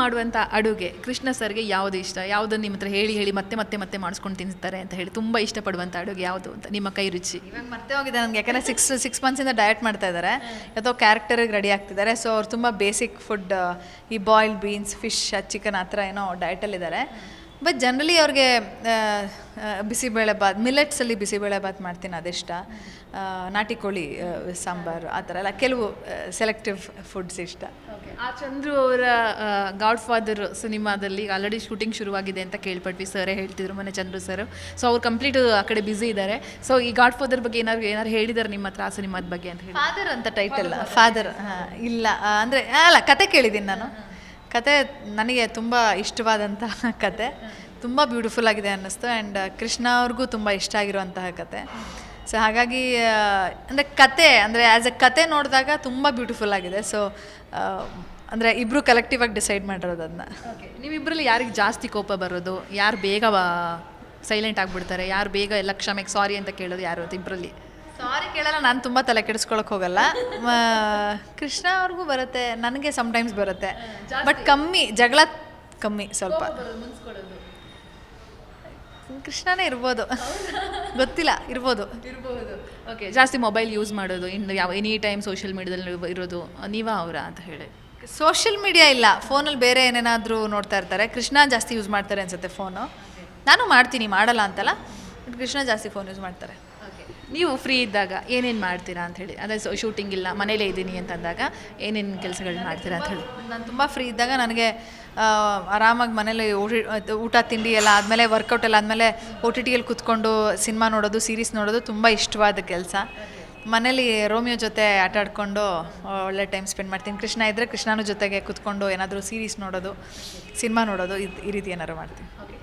ಮಾಡುವಂಥ ಅಡುಗೆ ಕೃಷ್ಣ ಸರ್ಗೆ ಯಾವುದು ಇಷ್ಟ? ಯಾವುದನ್ನು ನಿಮ್ಮ ಹತ್ರ ಹೇಳಿ ಹೇಳಿ ಮತ್ತೆ ಮತ್ತೆ ಮತ್ತೆ ಮಾಡಿಸ್ಕೊಂಡು ತಿಂತಾರೆ ಅಂತ ಹೇಳಿ ತುಂಬ ಇಷ್ಟಪಡುವಂಥ ಅಡುಗೆ ಯಾವುದು ಅಂತ? ನಿಮ್ಮ ಕೈ ರುಚಿ. ಇವಾಗ ಮತ್ತೆ ಹೋಗಿದೆ ನನಗೆ. ಯಾಕಂದರೆ ಸಿಕ್ಸ್ ಸಿಕ್ಸ್ ಮಂತ್ಸಿಂದ ಡಯಟ್ ಮಾಡ್ತಾ ಇದ್ದಾರೆ ಅಥವಾ ಕ್ಯಾರೆಕ್ಟರಿಗೆ ರೆಡಿ ಆಗ್ತಿದ್ದಾರೆ. ಸೊ ಅವ್ರು ತುಂಬ ಬೇಸಿಕ್ ಫುಡ್ ಈ ಬಾಯ್ಲ್ಡ್ ಬೀನ್ಸ್ ಫಿಶ್ ಚಿಕನ್ ಆ ಥರ ಏನೋ ಡಯಟಲ್ಲಿದ್ದಾರೆ ಬಟ್ ಜನರಲಿ ಅವ್ರಿಗೆ ಆ, ಆ, ಬಿಸಿಬೇಳೆ ಬಾತ್ ಮಿಲೆಟ್ಸಲ್ಲಿ ಬಿಸಿಬೇಳೆ ಬಾತ್ ಮಾಡ್ತೀನಿ ಅದಿಷ್ಟ. ನಾಟಿ ಕೋಳಿ ಸಾಂಬಾರು ಆ ಥರ ಎಲ್ಲ ಕೆಲವು ಸೆಲೆಕ್ಟಿವ್ ಫುಡ್ಸ್ ಇಷ್ಟ. ಆ ಚಂದ್ರು ಅವರ ಗಾಡ್ ಫಾದರ್ ಸಿನಿಮಾದಲ್ಲಿ ಆಲ್ರೆಡಿ ಶೂಟಿಂಗ್ ಶುರುವಾಗಿದೆ ಅಂತ ಕೇಳ್ಪಟ್ವಿ. ಸರೇ ಹೇಳ್ತಿದ್ರು ಮೊನ್ನೆ ಚಂದ್ರು ಸರ್. ಸೊ ಅವ್ರು ಕಂಪ್ಲೀಟ್ ಆ ಕಡೆ ಬ್ಯುಸಿ ಇದ್ದಾರೆ ಸೊ ಈ ಗಾಡ್ ಫಾದರ್ ಬಗ್ಗೆ ಏನಾದ್ರು ಏನಾದ್ರು ಹೇಳಿದಾರೆ ನಿಮ್ಮ ಹತ್ರ ಆ ಸಿನಿಮಾದ ಬಗ್ಗೆ ಅಂತ ಹೇಳಿ? ಫಾದರ್ ಅಂತ ಟೈಟಲ್ ಫಾದರ್ ಇಲ್ಲ. ಅಂದರೆ ಅಲ್ಲ ಕತೆ ಕೇಳಿದ್ದೀನಿ ನಾನು. ಕತೆ ನನಗೆ ತುಂಬ ಇಷ್ಟವಾದಂತಹ ಕತೆ. ತುಂಬ ಬ್ಯೂಟಿಫುಲ್ ಆಗಿದೆ ಅನ್ನಿಸ್ತು. ಆ್ಯಂಡ್ ಕೃಷ್ಣ ಅವ್ರಿಗೂ ತುಂಬ ಇಷ್ಟ ಆಗಿರುವಂತಹ ಕತೆ. ಸೊ ಹಾಗಾಗಿ ಅಂದರೆ ಕತೆ ಅಂದರೆ ಆ್ಯಸ್ ಎ ಕತೆ ನೋಡಿದಾಗ ತುಂಬ ಬ್ಯೂಟಿಫುಲ್ ಆಗಿದೆ. ಸೊ ಅಂದರೆ ಇಬ್ಬರು ಕಲೆಕ್ಟಿವ್ ಆಗಿ ಡಿಸೈಡ್ ಮಾಡಿರೋದು ಅದನ್ನ ನೀವಿಬ್ಬರಲ್ಲಿ ಯಾರಿಗೆ ಜಾಸ್ತಿ ಕೋಪ ಬರೋದು? ಯಾರು ಬೇಗ ಸೈಲೆಂಟ್ ಆಗಿಬಿಡ್ತಾರೆ? ಯಾರು ಬೇಗ ಎಲ್ಲ ಕ್ಷಮೆಗೆ ಸಾರಿ ಅಂತ ಕೇಳೋದು ಯಾರು ಅಂತ ಇಬ್ಬರಲ್ಲಿ ಸಾರಿ ಕೇಳಲ್ಲ ನಾನು ತುಂಬ ತಲೆ ಕೆಡಿಸ್ಕೊಳಕ್ಕೆ ಹೋಗಲ್ಲ. ಕೃಷ್ಣ ಅವ್ರಿಗೂ ಬರುತ್ತೆ ನನಗೆ ಸಮ್ಟೈಮ್ಸ್ ಬರುತ್ತೆ. ಬಟ್ ಕಮ್ಮಿ ಜಗಳ ಕಮ್ಮಿ ಸ್ವಲ್ಪ. ಕೃಷ್ಣನೇ ಇರ್ಬೋದು. ಗೊತ್ತಿಲ್ಲ ಇರ್ಬೋದು. ಇರ್ಬೋದು. ಓಕೆ ಜಾಸ್ತಿ ಮೊಬೈಲ್ ಯೂಸ್ ಮಾಡೋದು ಇನ್ನು ಯಾವ ಎನಿ ಟೈಮ್ ಸೋಷಿಯಲ್ ಮೀಡಿಯಾದಲ್ಲಿ ಇರೋದು ನೀವಾ ಅವರ ಅಂತ ಹೇಳಿ. ಸೋಷಿಯಲ್ ಮೀಡಿಯಾ ಇಲ್ಲ ಫೋನಲ್ಲಿ ಬೇರೆ ಏನೇನಾದರೂ ನೋಡ್ತಾ ಇರ್ತಾರೆ. ಕೃಷ್ಣ ಜಾಸ್ತಿ ಯೂಸ್ ಮಾಡ್ತಾರೆ ಅನ್ಸುತ್ತೆ ಫೋನು ನಾನು ಮಾಡ್ತೀನಿ ಮಾಡಲ್ಲ ಅಂತಲ್ಲ ಬಟ್ ಕೃಷ್ಣ ಜಾಸ್ತಿ ಫೋನ್ ಯೂಸ್ ಮಾಡ್ತಾರೆ. ಓಕೆ ನೀವು ಫ್ರೀ ಇದ್ದಾಗ ಏನೇನು ಮಾಡ್ತೀರಾ ಅಂತ ಹೇಳಿ ಅದೇ ಶೂಟಿಂಗ್ ಇಲ್ಲ ಮನೇಲೇ ಇದ್ದೀನಿ ಅಂತಂದಾಗ ಏನೇನು ಕೆಲಸಗಳು ಮಾಡ್ತೀರಾ ಅಂತ ಹೇಳಿ. ನಾನು ತುಂಬ ಫ್ರೀ ಇದ್ದಾಗ ನನಗೆ ಆರಾಮಾಗಿ ಮನೇಲಿ ಊಟ ತಿಂಡಿ ಎಲ್ಲ ಆದಮೇಲೆ ವರ್ಕೌಟ್ ಎಲ್ಲ ಆದಮೇಲೆ ಒ ಟಿ ಟಿಯಲ್ಲಿ ಕುತ್ಕೊಂಡು ಸಿನಿಮಾ ನೋಡೋದು ಸೀರೀಸ್ ನೋಡೋದು ತುಂಬ ಇಷ್ಟವಾದ ಕೆಲಸ. ಮನೇಲಿ ರೋಮಿಯೋ ಜೊತೆ ಆಟ ಆಡ್ಕೊಂಡು ಒಳ್ಳೆ ಟೈಮ್ ಸ್ಪೆಂಡ್ ಮಾಡ್ತೀನಿ. ಕೃಷ್ಣ ಇದ್ದರೆ ಕೃಷ್ಣನ ಜೊತೆಗೆ ಕೂತ್ಕೊಂಡು ಏನಾದರೂ ಸೀರೀಸ್ ನೋಡೋದು ಸಿನಿಮಾ ನೋಡೋದು, ಇದು, ಈ ರೀತಿ ಏನಾದ್ರು ಮಾಡ್ತೀನಿ.